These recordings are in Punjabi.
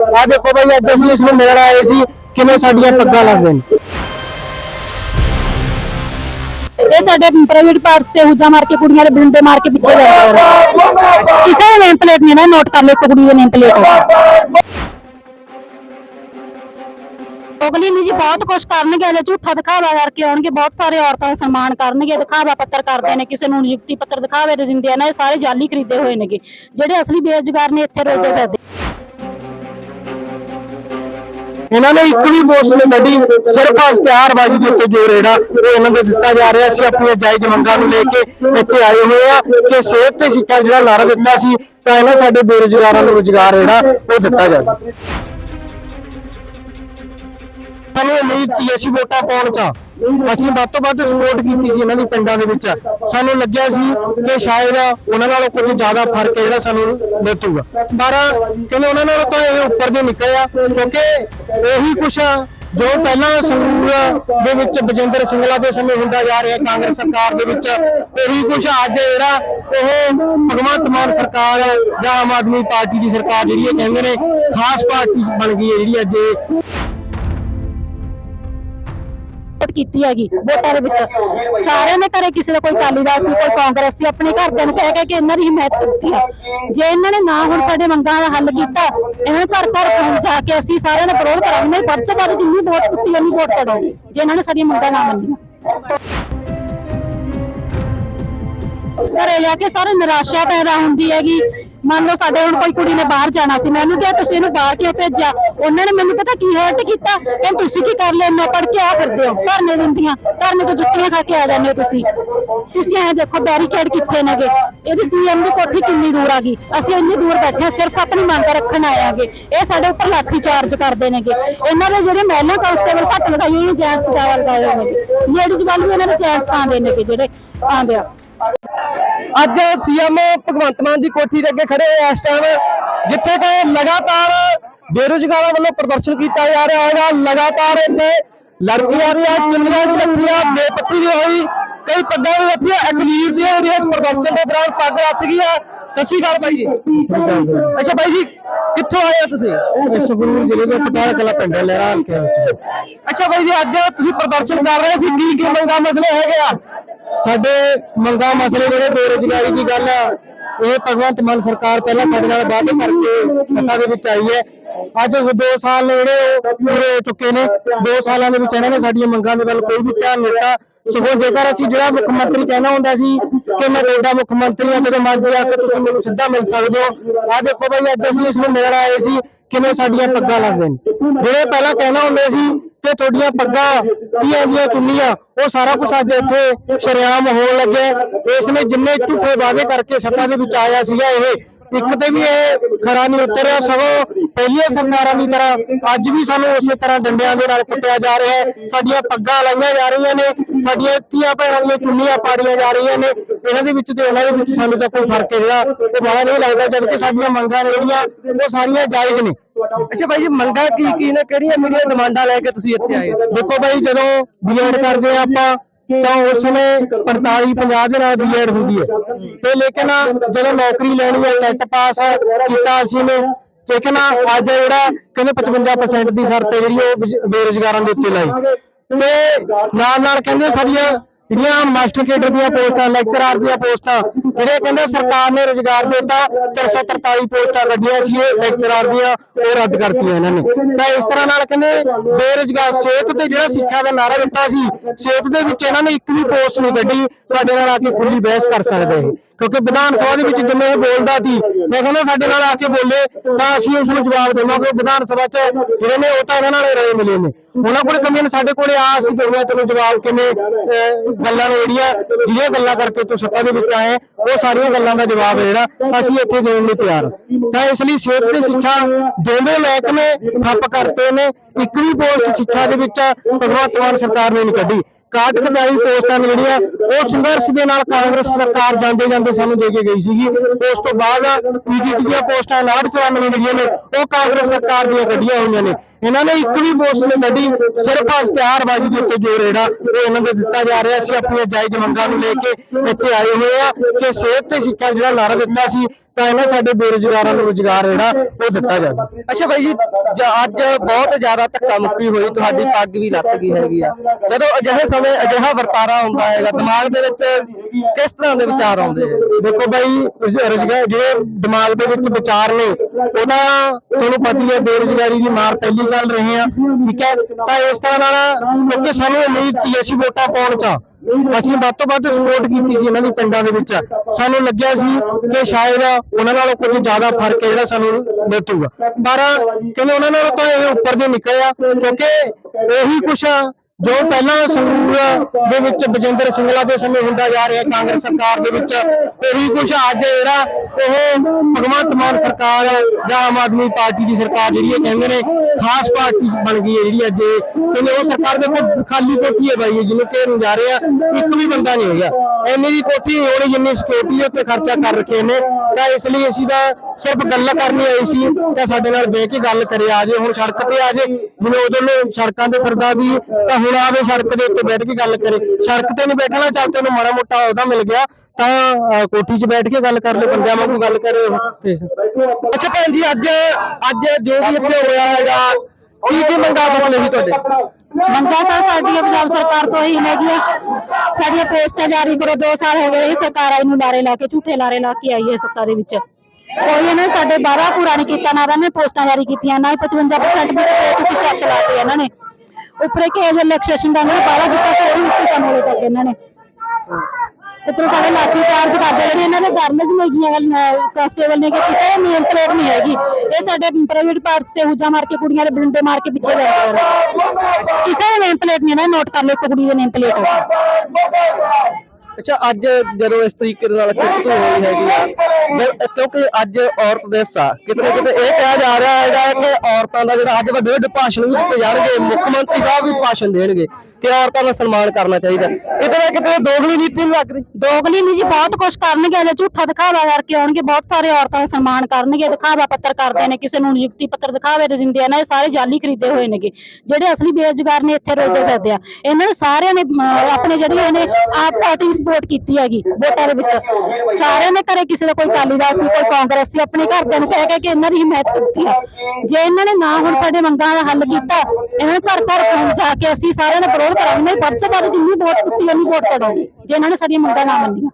ਆ ਦੇਖੋ ਭਾਈ, ਅੱਜ ਅਸੀਂ ਇਸ ਨੂੰ ਮਿਲਣ ਆਏ ਸੀ, ਕਿਵੇਂ ਸਾਡੀਆਂ ਪੱਗਾਂ ਲੱਗਦੇ ਨੇ। ਇਹ ਸਾਡੇ ਪ੍ਰਾਈਵੇਟ ਪਾਰਟਸ ਤੇ ਹੁੱਜਾ ਮਾਰ ਕੇ ਕੁੜੀਆਂ ਦੇ ਬਿੰਦੇ ਮਾਰ ਕੇ ਪਿੱਛੇ ਲੈ ਜਾਂਦੇ ਕਿਸੇ ਨੇ ਨੇਮ ਪਲੇਟ ਨਹੀਂ ਨਾ ਨੋਟ ਕਰ ਲਓ ਕੁੜੀ ਦੀ ਨੇਮ ਪਲੇਟ ਅਗਲੀ ਨਹੀਂ ਜੀ, ਬਹੁਤ ਕੁਝ ਕਰਨਗੇ ਇਹਦੇ ਝੂਠਾ ਦਿਖਾਵਾ ਕਰਕੇ ਆਉਣਗੇ, ਬਹੁਤ ਸਾਰੇ ਔਰਤਾਂ ਦਾ ਸਨਮਾਨ ਕਰਨਗੇ, ਦਿਖਾਵਾ ਪੱਤਰ ਕਰਦੇ ਨੇ, ਕਿਸੇ ਨੂੰ ਨਿਯੁਕਤੀ ਪੱਤਰ ਦਿਖਾਵੇ ਦੇ ਦਿੰਦੇ ਆ ਇਹ ਸਾਰੇ ਜਾਲੀ ਖਰੀਦੇ ਹੋਏ ਨੇਗੇ, ਜਿਹੜੇ ਅਸਲੀ ਬੇਰੁਜ਼ਗਾਰ ਨੇ ਇੱਥੇ ਰੋਲਦੇ ਫਿਰਦੇ। ਇਹਨਾਂ ਨੇ ਇੱਕ ਵੀ ਪੋਸਟ ਨਹੀਂ ਕੱਢੀ, ਸਿਰਫ ਇਸ਼ਤਿਹਾਰਬਾਜ਼ੀ ਦੇ ਉੱਤੇ ਜੋ ਜਿਹੜਾ ਉਹ ਇਹਨਾਂ ਦੇ ਦਿੱਤਾ ਜਾ ਰਿਹਾ ਸੀ, ਆਪਣੀਆਂ ਜਾਇਜ਼ ਮੰਗਾਂ ਨੂੰ ਲੈ ਕੇ ਇੱਥੇ ਆਏ ਹੋਏ ਆ ਕਿ ਸਿਹਤ ਤੇ ਸਿੱਖਿਆ ਜਿਹੜਾ ਨਾਰਾ ਦਿੱਤਾ ਸੀ, ਤਾਂ ਇਹਨਾਂ ਸਾਡੇ ਬੇਰੁਜ਼ਗਾਰਾਂ ਨੂੰ ਰੁਜ਼ਗਾਰ ਜਿਹੜਾ ਉਹ ਦਿੱਤਾ ਜਾਵੇ। ਸਾਨੂੰ ਉਮੀਦ ਸੀ ਅਸੀਂ ਵੋਟਾਂ ਪਾਉਣ ਚ ਅਸੀਂ ਵੱਧ ਤੋਂ ਵੱਧ ਸਪੋਰਟ ਕੀਤੀ ਸੀ ਇਹਨਾਂ ਦੀ ਪਿੰਡਾਂ ਦੇ ਵਿੱਚ। ਸਾਨੂੰ ਲੱਗਿਆ ਸੀ ਕਿ ਸ਼ਾਇਦ ਉਹਨਾਂ ਨਾਲੋਂ ਕੁਝ ਜ਼ਿਆਦਾ ਫ਼ਰਕ ਹੈ ਜਿਹੜਾ ਸਾਨੂੰ ਦਿੱਤੂਗਾ ਪਰ ਕਹਿੰਦੇ ਉਹਨਾਂ ਨਾਲੋਂ ਤਾਂ ਇਹ ਉੱਪਰ ਦੇ ਨਿਕਲੇ ਕਿਉਂਕਿ ਉਹੀ ਕੁਛ ਜੋ ਪਹਿਲਾਂ ਸੰਗਰੂਰ ਦੇ ਵਿੱਚ ਬਜਿੰਦਰ ਸਿੰਘਲਾ ਦੇ ਸਮੇਂ ਹੁੰਦਾ ਜਾ ਰਿਹਾ, ਕਾਂਗਰਸ ਸਰਕਾਰ ਦੇ ਵਿੱਚ ਉਹੀ ਕੁਛ ਅੱਜ ਜਿਹੜਾ ਉਹ ਭਗਵੰਤ ਮਾਨ ਸਰਕਾਰ ਜਾਂ ਆਮ ਆਦਮੀ ਪਾਰਟੀ ਦੀ ਸਰਕਾਰ ਜਿਹੜੀ ਇਹ ਕਹਿੰਦੇ ਨੇ, ਖਾਸ ਪਾਰਟੀ ਬਣ ਗਈ ਹੈ ਜਿਹੜੀ ਅੱਜ ਇਹ ਕੀਤੀ ਹੈਗੀ, ਵੋਟਾਂ ਦੇ ਵਿੱਚ। ਸਾਰਿਆਂ ਨੇ ਘਰੇ ਕਿਸੇ ਦਾ ਕੋਈ ਅਕਾਲੀ ਦਾ ਸੀ, ਕੋਈ ਕਾਂਗਰਸ ਆਪਣੇ ਘਰਦਿਆਂ ਨੂੰ ਕਹਿ ਕਹਿ ਕੇ ਇਹਨਾਂ ਦੀ ਹਮਾਇਤ ਕੀਤੀ ਹੈ। ਜੇ ਇਹਨਾਂ ਨੇ ਨਾ ਹੁਣ ਸਾਡੇ ਮੰਗਾਂ ਦਾ ਹੱਲ ਕੀਤਾ, ਇਹਨਾਂ ਘਰ ਘਰ ਜਾ ਕੇ ਅਸੀਂ ਸਾਰਿਆਂ ਦਾ ਵਿਰੋਧ ਕਰਾਂਗੇ ਵੱਧ ਤੋਂ ਵੱਧ ਜਿੰਨੀ ਵੋਟ ਕੀਤੀ ਇੰਨੀ ਵੋਟ ਪੜੋਗੇ ਜੇ ਇਹਨਾਂ ਨੇ ਸਾਡੀਆਂ ਮੰਗਾਂ ਨਾ ਮੰਨੀਆਂ। ਘਰੇ ਜਾ ਕੇ ਸਾਰੇ ਨਿਰਾਸ਼ਾ ਪੈਦਾ ਹੁੰਦੀ ਹੈਗੀ ਮੰਨ ਲਓ ਸਾਡੇ ਹੁਣ ਕੋਈ ਕੁੜੀ ਨੇ ਬਾਹਰ ਜਾਣਾ ਸੀ ਮੈਨੂੰ ਕਿਹਾ ਤੁਸੀਂ ਇਹਨੂੰ ਬਾਹਰ ਕਿਉਂ ਭੇਜਿਆ? ਉਹਨਾਂ ਨੇ ਮੈਨੂੰ ਪਤਾ ਕੀ ਹਰਟ ਕੀਤਾ? ਕਹਿੰਦੇ ਤੁਸੀਂ ਕੀ ਕਰ ਲੈਣੇ ਪੜ ਕੇ ਆ ਫਿਰਦੇ ਹੋ ਧਰਨੇ ਦਿੰਦੀਆਂ ਧਰਨੇ ਤੋਂ ਜੁੱਤੀਆਂ ਖਾ ਕੇ ਆ ਜਾਂਦੇ ਹੋ ਤੁਸੀਂ। ਤੁਸੀਂ ਐਂ ਦੇਖੋ ਬੈਰੀਕੇਡ ਕਿੱਥੇ ਨੇਗੇ? ਇਹਦੀ ਸੀਐਮ ਦੀ ਕੋਠੀ ਕਿੰਨੀ ਦੂਰ ਆ ਗਈ? ਅਸੀਂ ਇੰਨੀ ਦੂਰ ਬੈਠੇ ਹਾਂ, ਸਿਰਫ ਆਪਣੀ ਮੰਗ ਰੱਖਣ ਆਏ ਆਂਗੇ ਇਹ ਸਾਡੇ ਉੱਪਰ ਲਾਠੀ ਚਾਰਜ ਕਰਦੇ ਨੇਗੇ। ਇਹਨਾਂ ਦੇ ਜਿਹੜੇ ਮਹਿਲਾ ਕਾਂਸਟੇਬਲ ਘੱਟ ਲਗਾਈ ਹੋਈ ਜੈਂਟਸ ਜ਼ਿਆਦਾ ਲਗਾਏ ਹੋਏ ਨੇ ਲੇਡੀਜ਼ ਵੱਲ ਵੀ ਇਹਨਾਂ ਦੇ ਜੈਂਟਸ ਆਉਂਦੇ ਨੇਗੇ ਜਿਹੜੇ ਆਉਂਦੇ ਆ। ਅੱਜ ਸੀਐਮ ਭਗਵੰਤ ਮਾਨ ਦੀ ਕੋਠੀ ਦੇ ਅੱਗੇ ਖੜੇ ਹੋਏ ਇਸ ਟਾਈਮ ਜਿੱਥੇ ਕਿ ਲਗਾਤਾਰ ਬੇਰੁਜ਼ਗਾਰਾਂ ਵੱਲੋਂ ਪ੍ਰਦਰਸ਼ਨ ਕੀਤਾ ਜਾ ਰਿਹਾ ਹੈਗਾ। ਲਗਾਤਾਰ ਇੱਥੇ ਲੜਕੀਆਂ ਦੀਆਂ ਚੁੰਨੀਆਂ ਵੀ ਲੱਥੀਆਂ ਬੇਪੱਤੀ ਵੀ ਹੋਈ ਕਈ ਪੱਗਾਂ ਵੀ ਲੱਥੀਆਂ ਇੱਕ ਵੀਰ ਦੀ ਜਿਹੜੀ ਇਸ ਪ੍ਰਦਰਸ਼ਨ ਦੇ ਦੌਰਾਨ ਪੱਗ ਲੱਥ ਗਈ ਆ। ਸਤਿ ਸ਼੍ਰੀ ਅਕਾਲ ਬਾਈ ਜੀ। ਅੱਛਾ ਬਾਈ ਜੀ ਕਿੱਥੋਂ ਆਏ ਹੋ ਤੁਸੀਂ? ਸੁਖਨੂਰ ਜ਼ਿਲ੍ਹੇ ਦੇ ਪਟਾਲਾ ਕਲਾ ਪਿੰਡ ਲਹਿਰਾ ਹਲਕੇ ਵਿੱਚ। ਅੱਛਾ ਬਾਈ ਜੀ ਅੱਜ ਤੁਸੀਂ ਪ੍ਰਦਰਸ਼ਨ ਕਰ ਰਹੇ ਸੀ ਕੀ ਕੀ ਮੰਗਾ ਮਸਲੇ ਹੈਗੇ ਆ? ਸਾਡੇ ਮੰਗਾ ਮਸਲੇ ਜਿਹੜੇ ਬੇਰੁਜ਼ਗਾਰੀ ਦੀ ਗੱਲ ਆ, ਇਹ ਭਗਵੰਤ ਮਾਨ ਸਰਕਾਰ ਪਹਿਲਾਂ ਸਾਡੇ ਨਾਲ ਵਾਅਦੇ ਕਰਕੇ ਸੱਤਾ ਦੇ ਵਿੱਚ ਆਈ ਹੈ। ਅੱਜ 2 ਸਾਲ ਜਿਹੜੇ ਪੂਰੇ ਹੋ ਚੁੱਕੇ ਨੇ 2 ਸਾਲਾਂ ਦੇ ਵਿੱਚ ਇਹਨਾਂ ਨੇ ਸਾਡੀਆਂ ਮੰਗਾਂ ਦੇ ਵੱਲ ਕੋਈ ਵੀ ਧਿਆਨ ਨਹੀਂ ਦਿੱਤਾ। ਸਗੋਂ ਜੇਕਰ ਅਸੀਂ ਜਿਹੜਾ ਮੁੱਖ ਮੰਤਰੀ ਕਹਿੰਦਾ ਹੁੰਦਾ ਸੀ ਕਿ ਮੈਂ ਤੁਹਾਡਾ ਮੁੱਖ ਮੰਤਰੀ ਹਾਂ, ਜਦੋਂ ਮਰਜ਼ੀ ਆ ਕੇ ਤੁਸੀਂ ਮੈਨੂੰ ਸਿੱਧਾ ਮਿਲ ਸਕਦੇ ਹੋ। ਆਹ ਦੇਖੋ ਭਾਈ, ਅੱਜ ਅਸੀਂ ਇਸ ਨੂੰ ਮਿਲਣ ਆਏ ਸੀ। ਕਿਵੇਂ ਸਾਡੀਆਂ ਪੱਗਾਂ ਲੱਗਦੇ ਨੇ? ਜਿਹੜੇ ਪਹਿਲਾਂ ਕਹਿਣਾ ਹੁੰਦੇ ਸੀ ਕਿ ਤੁਹਾਡੀਆਂ ਪੱਗਾਂ ਧੀਆਂ ਦੀਆਂ ਚੁੰਨੀਆਂ, ਉਹ ਸਾਰਾ ਕੁਝ ਅੱਜ ਇੱਥੇ ਸ਼ਰੇਆਮ ਹੋਣ ਲੱਗਿਆ ਇਸ ਨੇ ਜਿੰਨੇ ਝੂਠੇ ਵਾਅਦੇ ਕਰਕੇ ਸੱਤਾ ਦੇ ਵਿੱਚ ਆਇਆ ਸੀਗਾ ਇਹ, ਇੱਕ ਤੇ ਵੀ ਇਹ ਖਰਾ ਨਹੀਂ ਉਤਰਿਆ ਸਗੋਂ ਪਹਿਲੀਆਂ ਸਰਕਾਰਾਂ ਦੀ ਤਰ੍ਹਾਂ ਅੱਜ ਵੀ ਸਾਨੂੰ ਉਸੇ ਤਰ੍ਹਾਂ ਡੰਡਿਆਂ ਦੇ ਨਾਲ ਕੁੱਟਿਆ ਜਾ ਰਿਹਾ ਹੈ। ਸਾਡੀਆਂ ਪੱਗਾਂ ਲਾਈਆਂ ਜਾ ਰਹੀਆਂ ਨੇ, ਸਾਡੀਆਂ ਧੀਆਂ ਭੈਣਾਂ ਦੀਆਂ ਚੁੰਨੀਆਂ ਪਾੜੀਆਂ ਜਾ ਰਹੀਆਂ ਨੇ ਇਹਨਾਂ ਦੇ ਵਿੱਚ ਤੇ ਉਹਨਾਂ ਦੇ ਵਿੱਚ ਸਾਨੂੰ ਤਾਂ ਕੋਈ ਫ਼ਰਕ ਜਿਹੜਾ ਉਹ ਬੜਾ ਨਹੀਂ ਲੱਗਦਾ ਜਦ ਕਿ ਸਾਡੀਆਂ ਮੰਗਾਂ ਨੇ ਜਿਹੜੀਆਂ ਉਹ ਸਾਰੀਆਂ ਜਾਇਜ਼ ਨੇ। ਅੱਛਾ ਭਾਈ ਜੀ ਮੰਗਾਂ ਕੀ ਕੀ ਨੇ? ਕਿਹੜੀਆਂ ਮੇਰੀਆਂ ਡਿਮਾਂਡਾਂ ਲੈ ਕੇ ਤੁਸੀਂ ਇੱਥੇ ਆਏ ਦੇਖੋ ਭਾਈ ਜਦੋਂ ਬੀਐਡ ਕਰਦੇ ਆ ਆਪਾਂ ਤਾਂ ਉਸ ਸਮੇਂ 45 50 ਦੇ ਨਾਲ ਬੀਐਡ ਹੁੰਦੀ ਹੈ। ਤੇ ਲੇਕਿਨ ਜਦੋਂ ਨੌਕਰੀ ਲੈਣੀ ਹੈ ਨੈਟ ਪਾਸ ਕੀਤਾ ਅਸੀਂ ਨੇ ਲੇਕਿਨ ਅੱਜ ਜਿਹੜਾ ਕਹਿੰਦੇ 55% ਦੀ ਸ਼ਰਤ ਜਿਹੜੀ ਉਹ ਬੇਰੁਜ਼ਗਾਰਾਂ ਦੇ ਉੱਤੇ ਲਾਈ। ਤੇ ਨਾਲ ਨਾਲ ਕਹਿੰਦੇ ਸਾਡੀਆਂ ਜਿਹੜੀਆਂ ਮਾਸਟਰ ਕੇਡਰ ਦੀਆਂ ਪੋਸਟਾਂ ਲੈਕਚਰਰ ਦੀਆਂ ਪੋਸਟਾਂ, ਜਿਹੜੇ ਕਹਿੰਦੇ ਸਰਕਾਰ ਨੇ ਰੁਜ਼ਗਾਰ ਦਿੱਤਾ 343 ਪੋਸਟਾਂ ਕੱਢੀਆਂ ਸੀ, ਇਹ ਲੈਕਚਰਰ ਦੀਆਂ, ਉਹ ਰੱਦ ਕਰਤੀਆਂ ਇਹਨਾਂ ਨੇ। ਤਾਂ ਇਸ ਤਰ੍ਹਾਂ ਨਾਲ ਕਹਿੰਦੇ ਬੇਰੁਜ਼ਗਾਰ, ਸਿਹਤ ਤੇ ਜਿਹੜਾ ਸਿੱਖਿਆ ਦਾ ਨਾਰਾ ਦਿੱਤਾ ਸੀ, ਸਿਹਤ ਦੇ ਵਿੱਚ ਇਹਨਾਂ ਨੇ ਇੱਕ ਵੀ ਪੋਸਟ ਨਹੀਂ ਕੱਢੀ, ਸਾਡੇ ਨਾਲ ਆ ਕੇ ਖੁੱਲੀ ਬਹਿਸ ਕਰ ਸਕਦੇ ਇਹ। ਕਿਉਂਕਿ ਵਿਧਾਨ ਸਭਾ ਦੇ ਵਿੱਚ ਜਿਵੇਂ ਇਹ ਬੋਲਦਾ ਸੀ, ਮੈਂ ਕਹਿੰਦਾ ਸਾਡੇ ਨਾਲ ਆ ਕੇ ਬੋਲੇ, ਤਾਂ ਅਸੀਂ ਉਸ ਨੂੰ ਜਵਾਬ ਦੇਵਾਂਗੇ ਵਿਧਾਨ ਸਭਾ 'ਚ ਜਿਹੜੇ ਨੇ ਉਹ ਤਾਂ ਇਹਨਾਂ ਨਾਲ ਰਹੇ ਮਿਲੇ ਨੇ। ਉਹਨਾਂ ਕੋਲੇ ਕਮੀਆਂ ਨੇ, ਸਾਡੇ ਕੋਲੇ ਆ ਅਸੀਂ ਦੇਵਾਂਗੇ ਤੈਨੂੰ ਜਵਾਬ ਕਿਵੇਂ ਗੱਲਾਂ ਨੂੰ ਜਿਹੜੀਆਂ ਜਿਹੜੀਆਂ ਗੱਲਾਂ ਕਰਕੇ ਤੂੰ ਸੱਤਾ ਦੇ ਵਿੱਚ ਆਏ ਉਹ ਸਾਰੀਆਂ ਗੱਲਾਂ ਦਾ ਜਵਾਬ ਜਿਹੜਾ, ਅਸੀਂ ਇੱਥੇ ਦੇਣ ਲਈ ਤਿਆਰ ਤਾਂ ਇਸ ਲਈ ਸਿਹਤ ਤੇ ਸਿੱਖਿਆ ਦੋਵੇਂ ਮਹਿਕਮੇ ਠੱਪ ਕਰਤੇ ਨੇ, ਇੱਕ ਵੀ ਪੋਸਟ ਸਿੱਖਿਆ ਦੇ ਵਿੱਚ ਭਗਵੰਤ ਮਾਨ ਸਰਕਾਰ ਨੇ ਨਹੀਂ ਕੱਢੀ। ਕਾਟ ਕਟਾਈ ਪੋਸਟਾਂ ਜਿਹੜੀਆਂ, ਉਹ ਸੰਘਰਸ਼ ਦੇ ਨਾਲ ਕਾਂਗਰਸ ਸਰਕਾਰ ਜਾਂਦੇ ਜਾਂਦੇ ਸਾਨੂੰ ਦੇ ਕੇ ਗਈ ਸੀਗੀ। ਉਸ ਤੋਂ ਬਾਅਦ ਪੀਟੀਟੀ ਦੀਆਂ ਪੋਸਟਾਂ 994 ਜਿਹੜੀਆਂ ਨੇ, ਉਹ ਕਾਂਗਰਸ ਸਰਕਾਰ ਦੀਆਂ ਕੱਢੀਆਂ ਹੋਈਆਂ ਨੇ। ਇਹਨਾਂ ਨੇ ਇੱਕ ਵੀ ਪੋਸਟ ਨਹੀਂ ਕੱਢੀ, ਸਿਰਫ ਇਸ਼ਤਿਹਾਰਬਾਜ਼ੀ ਦੇ ਉੱਤੇ ਜੋਰ ਜਿਹੜਾ ਉਹ ਇਹਨਾਂ ਦੇ ਦਿੱਤਾ ਜਾ ਰਿਹਾ ਸੀ। ਆਪਣੀਆਂ ਜਾਇਜ਼ ਮੰਗਾਂ ਨੂੰ ਲੈ ਕੇ ਇੱਥੇ ਆਏ ਹੋਏ ਆ ਕਿ ਸਿਹਤ ਤੇ ਸਿੱਖਿਆ ਜਿਹੜਾ ਨਾਰਾ ਦਿੱਤਾ ਸੀ ਤਾਂ ਇਹਨਾਂ ਸਾਡੇ ਬੇਰੁਜ਼ਗਾਰਾਂ ਨੂੰ ਰੁਜ਼ਗਾਰ ਜਿਹੜਾ ਉਹ ਦਿੱਤਾ ਜਾਵੇ। ਅੱਛਾ ਬਾਈ ਜੀ ਜ- ਅੱਜ ਬਹੁਤ ਜ਼ਿਆਦਾ ਧੱਕਾ ਮੁੱਕੀ ਹੋਈ ਤੁਹਾਡੀ ਪੱਗ ਵੀ ਲੱਤ ਗਈ ਹੈਗੀ ਆ। ਜਦੋਂ ਅਜਿਹੇ ਸਮੇਂ ਅਜਿਹਾ ਵਰਤਾਰਾ ਹੁੰਦਾ ਹੈਗਾ ਦਿਮਾਗ ਦੇ ਵਿੱਚ ਕਿਸ ਤਰ੍ਹਾਂ ਦੇ ਵਿਚਾਰ ਆਉਂਦੇ ਆ? ਦੇਖੋ ਬਾਈ ਰੁਜ਼ਗਾਰ ਜਿਹੜੇ ਦਿਮਾਗ ਦੇ ਵਿੱਚ ਵਿਚਾਰ ਨੇ ਉਹਦਾ ਤੁਹਾਨੂੰ ਪਤਾ ਹੈ, ਬੇਰੁਜ਼ਗਾਰੀ ਦੀ ਮਾਰ ਪਹਿਲੀ ਚੱਲ ਰਹੇ ਆ, ਠੀਕ ਹੈ? ਤਾਂ ਇਸ ਤਰ੍ਹਾਂ ਨਾਲ ਕਿਉਂਕਿ ਸਾਨੂੰ ਉਮੀਦ ਸੀ ਅਸੀਂ ਵੋਟਾਂ ਪਾਉਣ ਚ ਅਸੀਂ ਵੱਧ ਤੋਂ ਵੱਧ ਸਪੋਰਟ ਕੀਤੀ ਸੀ ਇਹਨਾਂ ਦੀ ਪਿੰਡਾਂ ਦੇ ਵਿੱਚ। ਸਾਨੂੰ ਲੱਗਿਆ ਸੀ ਕਿ ਸ਼ਾਇਦ ਉਹਨਾਂ ਨਾਲੋਂ ਕੁਝ ਜ਼ਿਆਦਾ ਫ਼ਰਕ ਹੈ ਜਿਹੜਾ ਸਾਨੂੰ ਬਚੂਗਾ ਪਰ ਕਹਿੰਦੇ ਉਹਨਾਂ ਨਾਲੋਂ ਤਾਂ ਇਹ ਉੱਪਰ ਦੇ ਨਿਕਲਿਆ ਕਿਉਂਕਿ ਇਹੀ ਕੁਛ ਜੋ ਪਹਿਲਾਂ ਸੰਗਰੂਰ ਦੇ ਵਿੱਚ ਬਜਿੰਦਰ ਸਿੰਘਲਾ ਦੇ ਸਮੇਂ ਹੁੰਦਾ ਜਾ ਰਿਹਾ, ਕਾਂਗਰਸ ਸਰਕਾਰ ਦੇ ਵਿੱਚ ਇਹੀ ਕੁਛ ਅੱਜ ਜਿਹੜਾ ਉਹ ਭਗਵੰਤ ਮਾਨ ਸਰਕਾਰ ਜਾਂ ਆਮ ਆਦਮੀ ਪਾਰਟੀ ਦੀ ਸਰਕਾਰ ਜਿਹੜੀ ਇਹ ਕਹਿੰਦੇ ਨੇ ਖਾਸ ਪਾਰਟੀ ਬਣ ਗਈ ਹੈ ਜਿਹੜੀ ਅੱਜ, ਕਹਿੰਦੇ ਉਹ ਸਰਕਾਰ ਦੇ ਕੋਲ ਖਾਲੀ ਕੋਠੀ ਹੈ ਬਾਈ, ਜਿਹਨੂੰ ਕਿ ਨਜ਼ਾਰੇ ਆ ਇੱਕ ਵੀ ਬੰਦਾ ਨਹੀਂ ਹੈਗਾ। ਇੰਨੀ ਦੀ ਕੋਠੀ ਨਹੀਂ ਹੋਣੀ ਜਿੰਨੀ ਸਿਕਿਉਰਿਟੀ ਦੇ ਉੱਤੇ ਖਰਚਾ ਕਰ ਰੱਖੇ ਨੇ ਤਾਂ ਇਸ ਲਈ ਅਸੀਂ ਤਾਂ ਸਿਰਫ ਗੱਲ ਕਰਨੀ ਆਈ ਸੀ ਤਾਂ ਸਾਡੇ ਨਾਲ ਬਹਿ ਕੇ ਗੱਲ ਕਰੇ ਆ ਜੇ, ਹੁਣ ਸੜਕ ਤੇ ਆ ਜੇ, ਜਿਵੇਂ ਉਦੋਂ ਨੂੰ ਸੜਕਾਂ ਤੇ ਫਿਰਦਾ ਵੀ ਤਾਂ ਹੁਣ ਆਵੇ ਸੜਕ ਦੇ ਉੱਤੇ ਬੈਠ ਕੇ ਗੱਲ ਕਰੇ। ਸੜਕ ਤੇ ਨਹੀਂ ਬੈਠਣਾ, ਚੱਲ ਤੈਨੂੰ ਮਾੜਾ ਮੋਟਾ ਉਹਦਾ ਮਿਲ ਗਿਆ, ਤਾਂ ਕੋਠੀ 'ਚ ਬੈਠ ਕੇ ਗੱਲ ਕਰ ਲੈ, ਬੰਦਿਆਂ ਵਾਂਗੂ ਗੱਲ ਕਰੇ ਅੱਛਾ ਭੈਣ ਜੀ, ਅੱਜ ਅੱਜ ਜੋ ਵੀ ਇੱਥੇ ਹੋਇਆ ਹੈਗਾ ਕੀ ਕੀ ਮੰਗਾ ਫਸਲੇ ਸੀ ਤੁਹਾਡੇ? ਮੰਗਾ ਸਰ ਸਾਡੀਆਂ ਪੰਜਾਬ ਸਰਕਾਰ ਤੋਂ ਹੀ। ਹੈਗੀਆਂ ਸਾਡੀਆਂ ਪੋਸਟਾਂ ਜਾਰੀ ਕਰੋ 2 ਸਾਲ ਹੋ ਗਏ, ਇਹ ਸਰਕਾਰ ਆਈ ਨੂੰ ਲਾਰੇ ਲਾ ਕੇ, ਝੂਠੇ ਲਾਰੇ ਲਾ ਕੇ ਆਈ ਹੈ ਸੱਤਾ ਦੇ ਵਿੱਚ। ਕੋਈ ਇਹਨਾਂ ਨੇ ਸਾਡੇ 12 ਪੂਰਾ ਨਹੀਂ ਕੀਤਾ, ਨਾ ਇਹਨਾਂ ਨੇ ਪੋਸਟਾਂ ਜਾਰੀ ਕੀਤੀਆਂ, ਨਾ ਹੀ 55% ਵੀ ਤੇ ਤੁਸੀਂ ਸ਼ੱਕ ਲਾਤੇ ਇਹਨਾਂ ਨੇ। ਉੱਪਰ ਕਿ ਇਹ ਦਾ ਇਹਨਾਂ ਨੇ ਬਾਰਾ ਦਿੱਤਾ ਤੇ ਉਹ ਉੱਤੇ ਕੰਮ ਹੋ ਇਹਨਾਂ ਨੇ। ਉੱਪਰ ਸਾਡੇ ਲਾਠੀ ਚਾਰਜ ਕਰਦੇ ਜਿਹੜੇ ਇਹਨਾਂ ਨੇ ਗਰਨਸ ਮੇਗੀਆਂ ਕਾਂਸਟੇਬਲ ਨੇ ਕਿ ਕਿਸੇ ਦੀ ਨੇਮ ਪਲੇਟ ਨਹੀਂ ਹੈਗੀ। ਇਹ ਸਾਡੇ ਪ੍ਰਾਈਵੇਟ ਪਾਰਟਸ ਤੇ ਹੁਜਾ ਮਾਰ ਕੇ ਕੁੜੀਆਂ ਦੇ ਡੰਡੇ ਮਾਰ ਕੇ ਪਿੱਛੇ ਲੈ ਜਾਂਦੇ ਨੇ ਕਿਸੇ ਦੀ ਨੇਮ ਪਲੇਟ ਨਹੀਂ ਨਾ ਨੋਟ ਕਰ ਲਓ ਇੱਕ ਕੁੜੀ ਦੀ ਨੇਮ ਪਲੇਟ ਅੱਛਾ, ਅੱਜ ਜਦੋਂ ਇਸ ਤਰੀਕੇ ਦੇ ਨਾਲ ਖਿੱਚ ਹੋਈ ਹੈਗੀ ਆ ਕਿਉਂਕਿ ਅੱਜ ਔਰਤ ਦਿਵਸ ਆ ਕਿਤੇ ਕਿਤੇ ਇਹ ਕਿਹਾ ਜਾ ਰਿਹਾ ਹੈਗਾ ਕਿ ਔਰਤਾਂ ਦਾ ਜਿਹੜਾ ਅੱਜ ਵੱਡੇ ਵੱਡੇ ਭਾਸ਼ਣ ਵੀ ਦਿੱਤੇ ਜਾਣਗੇ, ਮੁੱਖ ਮੰਤਰੀ ਸਾਹਿਬ ਵੀ ਭਾਸ਼ਣ ਦੇਣਗੇ। ਕਿ ਔਰਤਾਂ ਦਾ ਸਨਮਾਨ ਕਰਨਾ ਚਾਹੀਦਾ। ਕਿਤੇ ਨਾ ਕਿਤੇ ਦੋਗਲੀ ਨੀਤੀ ਨੂੰ ਲੱਗ ਦੋਗਲੀ ਨਹੀਂ ਜੀ, ਬਹੁਤ ਕੁਝ ਕਰਨਗੇ ਇਹਦੇ ਝੂਠਾ ਦਿਖਾਵਾ ਕਰਕੇ ਆਉਣਗੇ, ਬਹੁਤ ਸਾਰੇ ਔਰਤਾਂ ਦਾ ਸਨਮਾਨ ਕਰਨਗੇ, ਦਿਖਾਵਾ ਪੱਤਰ ਕਰਦੇ ਨੇ, ਕਿਸੇ ਨੂੰ ਨਿਯੁਕਤੀ ਪੱਤਰ ਦਿਖਾਵੇ ਦੇ ਦਿੰਦੇ ਆ ਨਾ, ਇਹ ਸਾਰੇ ਜਾਲੀ ਖਰੀਦੇ ਹੋਏ ਨੇਗੇ। ਜਿਹੜੇ ਅਸਲੀ ਬੇਰੁਜ਼ਗਾਰ ਨੇ ਇੱਥੇ ਰੋਜ਼ੇ ਫਿਰਦੇ ਆ। ਇਹਨਾਂ ਨੇ ਸਾਰਿਆਂ ਨੇ ਆਪਣੇ ਜਿਹੜੀ ਇਹਨੇ ਆਪ ਪਾਰਟੀ ਸਪੋਰਟ ਕੀਤੀ ਹੈਗੀ, ਵੋਟਾਂ ਦੇ ਵਿੱਚ। ਸਾਰਿਆਂ ਨੇ ਕਰੇ ਕਿਸੇ ਦਾ ਕੋਈ ਅਕਾਲੀ ਦਾ ਸੀ, ਕੋਈ ਕਾਂਗਰਸ ਸੀ, ਆਪਣੇ ਘਰਦਿਆਂ ਨੂੰ ਕਹਿ ਕਹਿ ਕੇ ਇਹਨਾਂ ਦੀ ਹਿਮਾਇਤ ਕੀਤੀ ਆ। ਜੇ ਇਹਨਾਂ ਨੇ ਨਾ ਹੁਣ ਸਾਡੇ ਮੰਗਾਂ ਦਾ ਹੱਲ ਕੀਤਾ, ਇਹਨਾਂ ਨੇ ਘਰ ਘਰ ਜਾ ਕੇ ਅਸੀਂ ਸਾਰਿਆਂ ਨੇ ਵਿਰੋਧ ਕਰਾਂਗੇ। ਵੱਧ ਤੋਂ ਵੱਧ ਜਿੰਨੀ ਵੋਟ ਕੀਤੀ ਉਹਨੀ ਵੋਟ ਕਰਾਂਗੇ ਜੇ ਇਹਨਾਂ ਨੇ ਸਾਡੀਆਂ ਮੰਗਾਂ ਨਾ ਮੰਨੀਆਂ।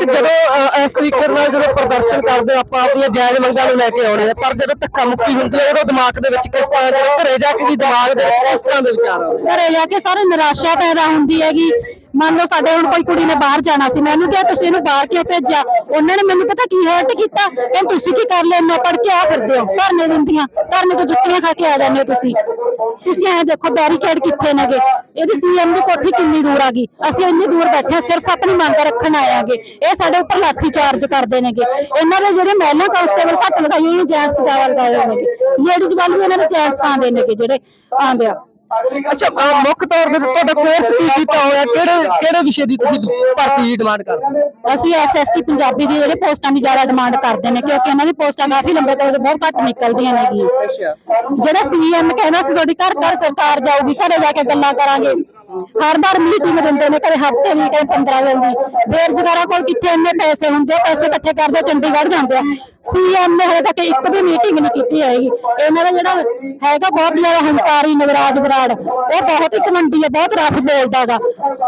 ਜਦੋਂ ਇਸ ਤਰੀਕੇ ਨਾਲ ਜਦੋਂ ਪ੍ਰਦਰਸ਼ਨ ਕਰਦੇ ਆਪਾਂ ਆਪਣੀਆਂ ਜਾਇਜ਼ ਮੰਗਾਂ ਨੂੰ ਲੈ ਕੇ ਆਉਣੇ ਆ ਪਰ ਜਦੋਂ ਧੱਕਾ ਮੁੱਕੀ ਹੁੰਦੀ ਹੈ ਉਦੋਂ ਦਿਮਾਗ ਦੇ ਵਿੱਚ ਕਿਸ ਤਰ੍ਹਾਂ ਜਦੋਂ ਘਰੇ ਜਾ ਕੇ ਵੀ ਦਿਮਾਗ ਦੇ ਵਿੱਚ ਕਿਸ ਤਰ੍ਹਾਂ ਦੇ ਵਿਚਾਰ ਆਉਂਦੇ ਘਰੇ ਜਾ ਕੇ ਸਾਰੇ ਨਿਰਾਸ਼ਾ ਪੈਦਾ ਹੁੰਦੀ ਹੈਗੀ। ਮੰਨ ਲਓ ਸਾਡੇ ਹੁਣ ਕੋਈ ਕੁੜੀ ਨੇ ਬਾਹਰ ਜਾਣਾ ਸੀ ਮੈਨੂੰ ਕਿਹਾ ਤੁਸੀਂ ਇਹਨੂੰ ਬਾਹਰ ਕਿਉਂ ਭੇਜਿਆ? ਉਹਨਾਂ ਨੇ ਮੈਨੂੰ ਪਤਾ ਕੀ ਹਰਟ ਕੀਤਾ? ਕਹਿੰਦੇ ਤੁਸੀਂ ਕੀ ਕਰ ਲਿਆ ਇੰਨਾ ਪੜ ਕੇ ਆ ਫਿਰਦੇ ਹੋ ਧਰਨੇ ਦਿੰਦੀਆਂ ਧਰਨੇ ਤੋਂ ਜੁੱਤੀਆਂ ਖਾ ਕੇ ਆ ਜਾਂਦੇ ਹੋ ਤੁਸੀਂ। ਤੁਸੀਂ ਐ ਦੇਖੋ ਬੈਰੀਕੇਡ ਕਿੱਥੇ ਨੇਗੇ? ਇਹਦੀ ਸੀਐਮ ਦੀ ਕੋਠੀ ਕਿੰਨੀ ਦੂਰ ਆ ਗਈ? ਅਸੀਂ ਇੰਨੀ ਦੂਰ ਬੈਠੇ ਹਾਂ ਸਿਰਫ ਆਪਣੀ ਮੰਗ ਰੱਖਣ ਆਏ ਆਂਗੇ। ਇਹ ਸਾਡੇ ਉੱਪਰ ਲਾਠੀ ਚਾਰਜ ਕਰਦੇ ਨੇਗੇ। ਇਹਨਾਂ ਦੇ ਜਿਹੜੇ ਮਹਿਲਾ ਕਾਂਸਟੇਬਲ ਘੱਟ ਲਗਾਈ ਹੋਈ ਜੈਂਟਸ ਜ਼ਿਆਦਾ ਲਗਾਏ ਹੋਏ ਨੇਗੇ। ਲੇਡੀਜ਼ ਵੱਲ ਵੀ ਇਹਨਾਂ ਦੇ ਜੈਂਟਸ ਆਉਂਦੇ ਨੇਗੇ ਜਿਹੜੇ ਆਉਂਦੇ ਆ। ਅੱਛਾ ਮੁੱਖ ਤੌਰ ਤੇ ਤੁਹਾਡਾ ਕੋਰਸ ਕੀ ਕੀਤਾ ਹੋਇਆ। ਕਿਹੜੇ ਕਿਹੜੇ ਵਿਸ਼ੇ ਦੀ ਤੁਸੀਂ ਭਰਤੀ ਦੀ ਡਿਮਾਂਡ ਕਰਦੇ ਹੋ? ਅਸੀਂ ਐਸਐਸਟੀ ਪੰਜਾਬੀ ਦੀ ਜਿਹੜੇ ਪੋਸਟਾਂ ਦੀ ਜ਼ਿਆਦਾ ਡਿਮਾਂਡ ਕਰਦੇ ਨੇ ਕਿਉਂਕਿ ਇਹਨਾਂ ਦੀ ਪੋਸਟਾਂ ਕਾਫੀ ਲੰਬੇ ਤੋਂ ਬਹੁਤ ਘੱਟ ਨਿਕਲਦੀਆਂ ਨੇਗੀਆਂ ਅੱਛਾ। ਜਿਹੜਾ ਸੀਐਮ ਕਹਿੰਦਾ ਸੀ ਤੁਹਾਡੀ ਘਰ ਘਰ ਸਰਕਾਰ ਜਾਊਗੀ ਘਰੇ ਜਾ ਕੇ ਗੱਲਾਂ ਕਰਾਂਗੇ। ਹਰ ਵਾਰ ਮੀਟਿੰਗ ਦਿੰਦੇ ਨੇ ਕਦੇ ਹਫ਼ਤੇ ਦੀ ਕਦੇ 15 ਦਿਨ ਦੀ। ਬੇਰੁਜ਼ਗਾਰਾਂ ਕੋਲ ਕਿੱਥੇ ਇੰਨੇ ਪੈਸੇ ਹੁੰਦੇ ਆ, ਪੈਸੇ ਇਕੱਠੇ ਕਰਦੇ ਚੰਡੀਗੜ੍ਹ ਜਾਂਦੇ ਆ। ਸੀਐਮ ਨੇ ਹਜੇ ਤੱਕ ਇੱਕ ਵੀ ਮੀਟਿੰਗ ਨਹੀਂ ਕੀਤੀ ਹੈਗੀ। ਇਹਨਾਂ ਦਾ ਜਿਹੜਾ ਹੈਗਾ ਬਹੁਤ ਜ਼ਿਆਦਾ ਹੰਕਾਰੀ ਨਵਰਾਜ ਬਰਾੜ, ਉਹ ਬਹੁਤ ਹੀ ਕਮੰਡੀ ਹੈ ਬਹੁਤ ਰਫ ਬੋਲਦਾਗਾ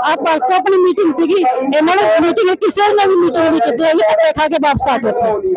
ਆ ਪਰਸੋਂ ਆਪਣੀ ਮੀਟਿੰਗ ਸੀਗੀ, ਇਹਨਾਂ ਨੇ ਮੀਟਿੰਗ ਕਿਸੇ ਨੇ ਵੀ ਮੀਟਿੰਗ ਨਹੀਂ ਕੀਤੀ ਹੈਗੀ ਧੱਕੇ ਖਾ ਕੇ ਵਾਪਸ ਆ ਗਏ